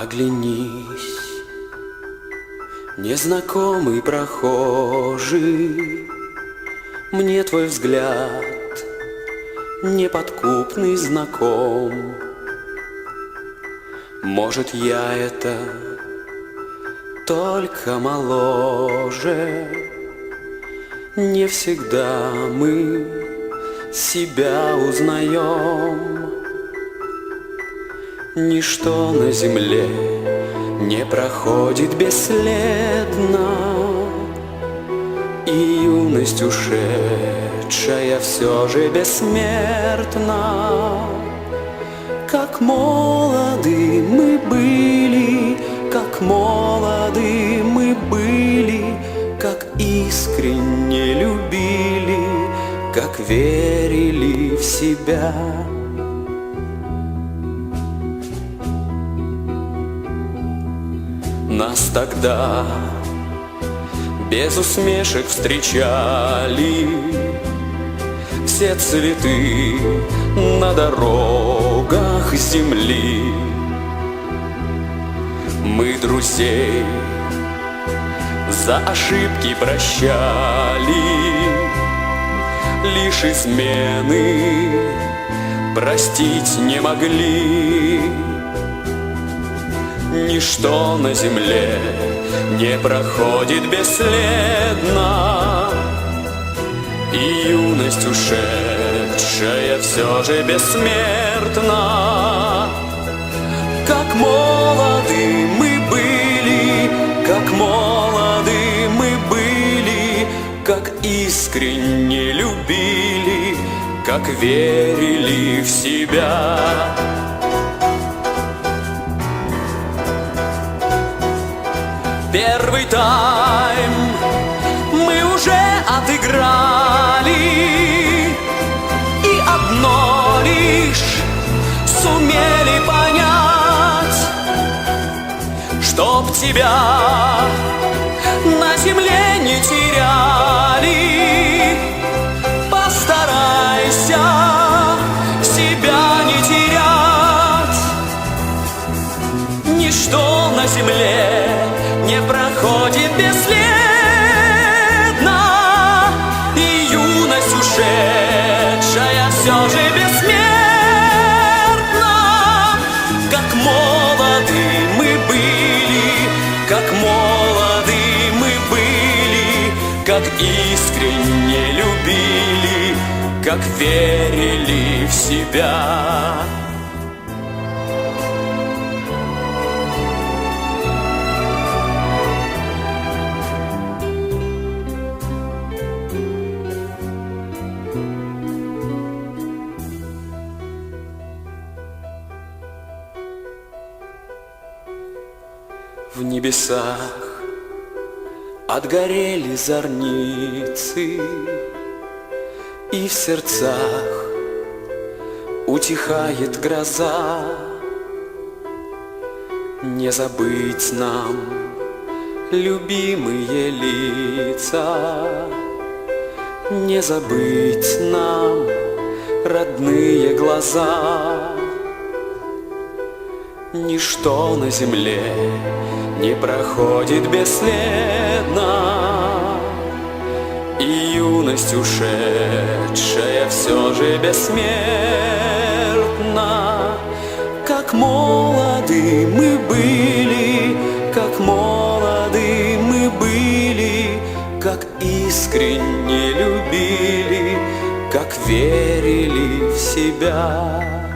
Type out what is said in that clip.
Оглянись, незнакомый прохожий, Мне твой взгляд неподкупный знаком. Может, я это только моложе, Не всегда мы себя узнаем. Ничто на земле не проходит бесследно, И юность ушедшая все же бессмертна. Как молоды мы были, как молоды мы были, Как искренне любили, как верили в себя. Нас тогда без усмешек встречали. Все цветы на дорогах земли. Мы друзей за ошибки прощали. Лишь измены простить не могли Ничто на земле не проходит бесследно. И юность ушедшая все же бессмертна. Как молоды мы были, как молоды мы были Как искренне любили, как верили в себя Первый тайм. Мы уже отыграли И одно лишь сумели понять Чтоб тебя на земле не теряли. Постарайся себя не терять. Ничто на земле бесследно И юность ушедшая все же бессмертна. Как молоды мы были, как молоды мы были Как искренне любили, как верили в себя В небесах отгорели зорницы, И в сердцах утихает гроза. Не забыть нам любимые лица, Не забыть нам родные глаза. Ничто на земле не проходит бесследно. И юность ушедшая все же бессмертна. Как молоды мы были, как молоды мы были Как искренне любили, как верили в себя